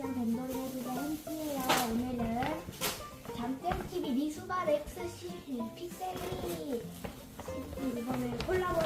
친구들이랑 밴더리네즈의 햄찌예요. 오늘은 잠땡TV 미수바 렉스 시 픽셀이 이번에 콜라보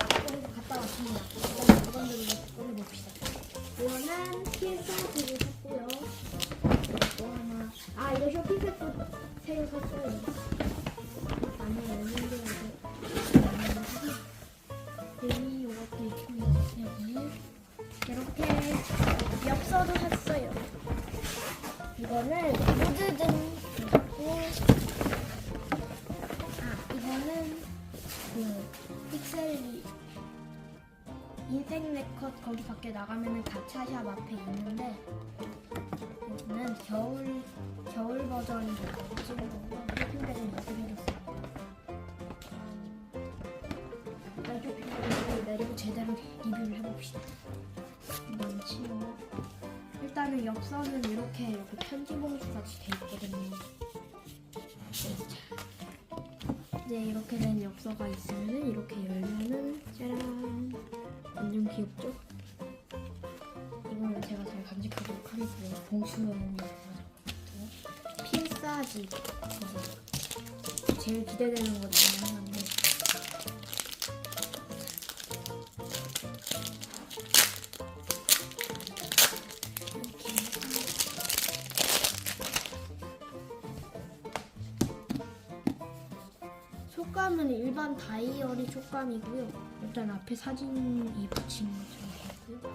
인생 네컷 거기 밖에 나가면은 가차샵 앞에 있는데 여기는 겨울 겨울 버전이 거고 쇼핑백은 이렇게 생겼어요. 일단 쇼핑백을 내리고 제대로 리뷰를 해봅시다. 치고 일단은 엽서는 이렇게 이렇게 편지 봉투 같이 돼 있거든요. 이제 이렇게 된 엽서가 있으면은 이렇게 열면은 짜란 귀엽죠? 이거는 제가 잘 간직하도록 하겠고요. 봉투는 필사지 제일 기대되는 것 중에 촉감은 일반 다이어리 촉감이고요. 일단 앞에 사진이 붙인 것처럼 되고요.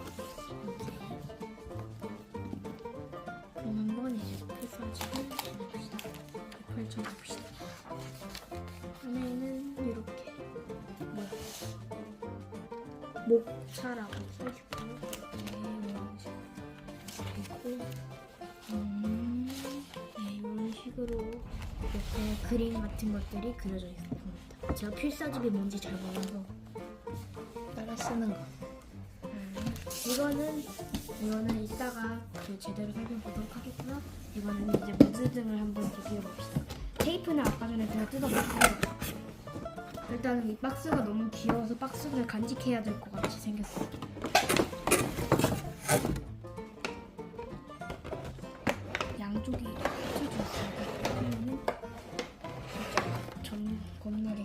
그럼 한번 이제 필사지를 펼쳐봅시다. 펼쳐봅시다. 안에는 이렇게 뭐야 목차라고 써있고요. 네, 있고 음, 네, 이런 식으로 이렇게 그림 같은 것들이 그려져 있습니다. 제가 필사집이 뭔지 잘 몰라서 따라 쓰는 거. 음, 이거는 이거는 이따가 그 제대로 살펴보도록 하겠고요. 이거는 이제 무드 등을 한번 비교해 봅시다. 테이프는 아까 전에 제가 뜯어봤고요. 일단 이 박스가 너무 귀여워서 박스를 간직해야 될 것 같이 생겼어요.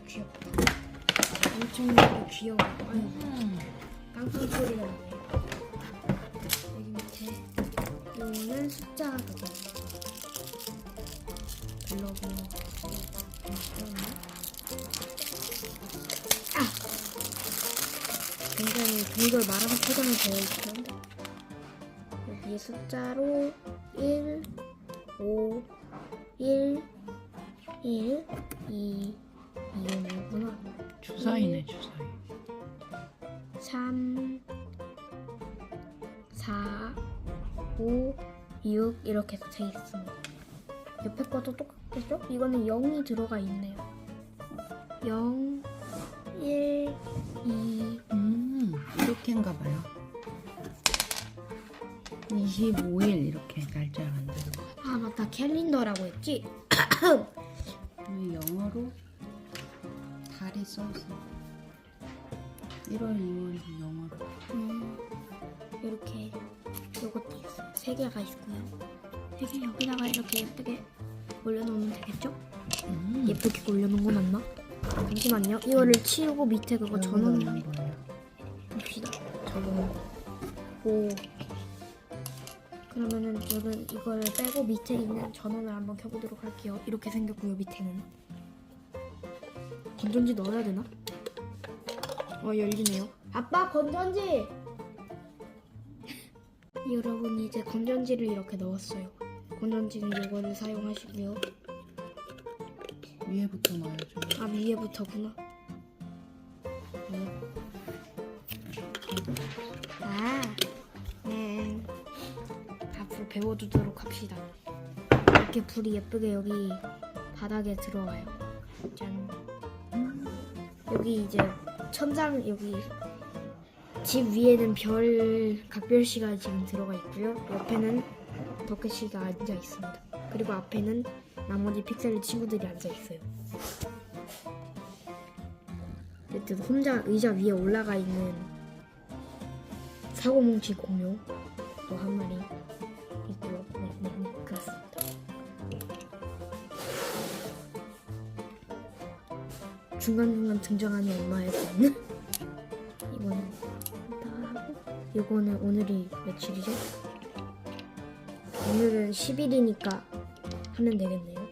귀엽다. 엄청나게 귀여워. 음. 깡통 소리가 나네요. 여기 밑에 이거는 숫자가 그거 블로그 아! 굉장히 동결 말아서 포장이 되어 있죠. 여기에 숫자로 1, 5, 1, 1, 2, 2는 주사위네 주사위. 3, 4, 5, 6 이렇게 돼 있습니다. 옆에 것도 똑같겠죠? 이거는 0이 들어가 있네요. 0, 1, 2, 음 이렇게인가 봐요. 25일 이렇게 날짜를 만드는 거. 아 맞다 캘린더라고 했지? 영어로 달이 써있어. 1월, 2월 영어로. 음, 이렇게 요것도 있어요. 세 개가 있고요. 세 개 여기다가 이렇게 예쁘게 올려놓으면 되겠죠? 음. 예쁘게 올려놓은 거 맞나? 잠시만요. 이거를 치우고 밑에 그거 전원 거예요. 봅시다. 저는 오 그러면은 저는 이걸 빼고 밑에 있는 전원을 한번 켜보도록 할게요. 이렇게 생겼고요 밑에는 건전지 넣어야 되나? 어 열리네요. 아빠 건전지. 여러분 이제 건전지를 이렇게 넣었어요. 건전지는 이거를 사용하시고요. 위에부터 넣어야죠. 아 위에부터구나. 아, 네. 앞으로 배워두도록 합시다. 이렇게 불이 예쁘게 여기 바닥에 들어와요. 짠. 여기 이제 천장 여기 집 위에는 별 각별씨가 지금 들어가 있고요. 옆에는 덕혜씨가 앉아 있습니다. 그리고 앞에는 나머지 픽셀 친구들이 앉아 있어요. 어쨌든 혼자 의자 위에 올라가 있는 사고뭉치 공룡 또 한 마리 중간중간 등장하는 엄마의 돈. 이거는 다 하고 이거는 오늘이 며칠이죠? 오늘은 10일이니까 하면 되겠네요.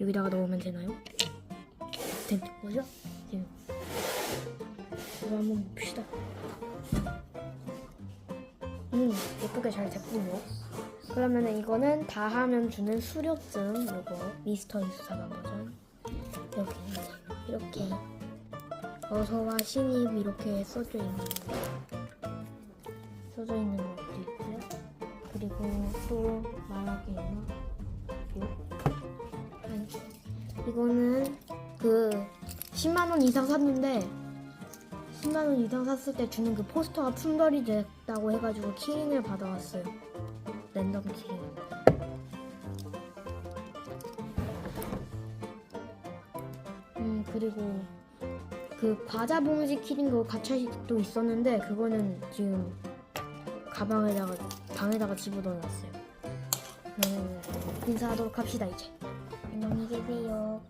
여기다가 넣으면 되나요? 된 거죠? 지금 이거 한번 봅시다. 음 예쁘게 잘 됐군요. 그러면 이거는 다 하면 주는 수료증 요거 미스터 이수사관 버전 여기 이렇게 어서와 신입 이렇게 써져 있는 써져 있는 것도 있고요. 그리고 또 말하기 있나? 아니, 이거는 그 10만 원 이상 샀는데 10만 원 이상 샀을 때 주는 그 포스터가 품절이 됐다고 해가지고 키링을 받아왔어요. 랜덤 키링. 그리고 그 과자 봉지 키링도 가차식도 있었는데 그거는 지금 가방에다가 방에다가 집어넣어놨어요. 음, 인사하도록 합시다 이제. 안녕히 계세요.